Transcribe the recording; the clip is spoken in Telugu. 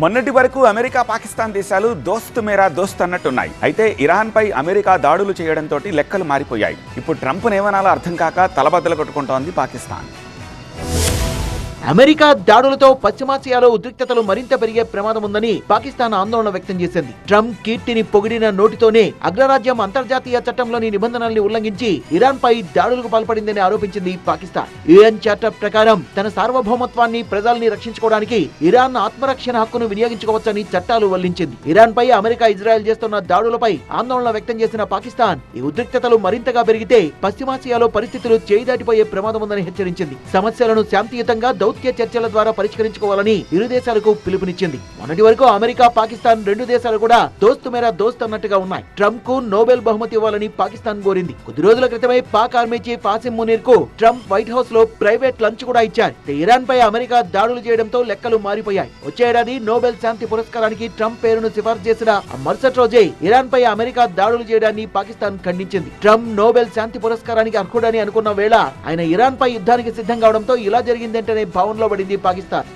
మొన్నటి వరకు అమెరికా పాకిస్తాన్ దేశాలు దోస్త్ మేరా దోస్త్ అన్నట్టున్నాయి. అయితే ఇరాన్ పై అమెరికా దాడులు చేయడంతో లెక్కలు మారిపోయాయి. ఇప్పుడు ట్రంప్ ఏమనాలో అర్థం కాక తలబద్దలు కొట్టుకుంటోంది పాకిస్తాన్. అమెరికా దాడులతో పశ్చిమాసియాలో ఉద్రిక్తతలు మరింత పెరిగే ప్రమాదం ఉందని పాకిస్తాన్ ఆందోళన వ్యక్తం చేసింది. ట్రంప్ కీర్తిని పొగిడిన నోటితోనే అగ్రరాజ్యం అంతర్జాతీయ చట్టంలోని నిబంధనల్ని ఉల్లంఘించి ఇరాన్ పై దాడులకు పాల్పడిందని ఆరోపించింది పాకిస్తాన్. యుఎన్ చార్టర్ ప్రకారం తన సార్వభౌమత్వాన్ని ప్రజల్ని రక్షించుకోవడానికి ఇరాన్ ఆత్మరక్షణ హక్కును వినియోగించుకోవచ్చని చట్టాలు వల్లించింది. ఇరాన్ పై అమెరికా ఇజ్రాయెల్ చేస్తున్న దాడులపై ఆందోళన వ్యక్తం చేసిన పాకిస్తాన్ ఈ ఉద్రిక్తతలు మరింతగా పెరిగితే పశ్చిమాసియాలో పరిస్థితులు చేయిదాటిపోయే ప్రమాదం ఉందని హెచ్చరించింది. సమస్యలను శాంతియుతంగా దౌత్య చర్చల ద్వారా పరిష్కరించుకోవాలని ఇరు దేశాలకు పిలుపునిచ్చింది. మొన్నటి వరకు అమెరికా పాకిస్తాన్ రెండు దేశాలు కూడా దోస్తు మేరా దోస్త్ అన్నట్టుగా ఉన్నాయి. ట్రంప్కు నోబెల్ బహుమతి ఇవ్వాలని పాకిస్తాన్ కోరింది. కొద్ది రోజుల క్రితమే పాక్ ఆర్మీ చీఫ్ ఆసిమ్ మునీర్కు ట్రంప్ వైట్ హౌస్లో ప్రైవేట్ లంచ్ కూడా ఇచ్చారు. ఇరాన్ పై అమెరికా దాడులు చేయడంతో లెక్కలు మారిపోయాయి. వచ్చే ఏడాది నోబెల్ శాంతి పురస్కారానికి ట్రంప్ పేరును సిఫార్సు చేసిన ఆ మరుసటి రోజే ఇరాన్ పై అమెరికా దాడులు చేయడాన్ని పాకిస్తాన్ ఖండించింది. ట్రంప్ నోబెల్ శాంతి పురస్కారానికి అర్హుడని అనుకున్న వేళ ఆయన ఇరాన్ పై యుద్ధానికి సిద్ధం కావడంతో ఇలా జరిగిందంటేనే భావనలో పడింది పాకిస్తాన్.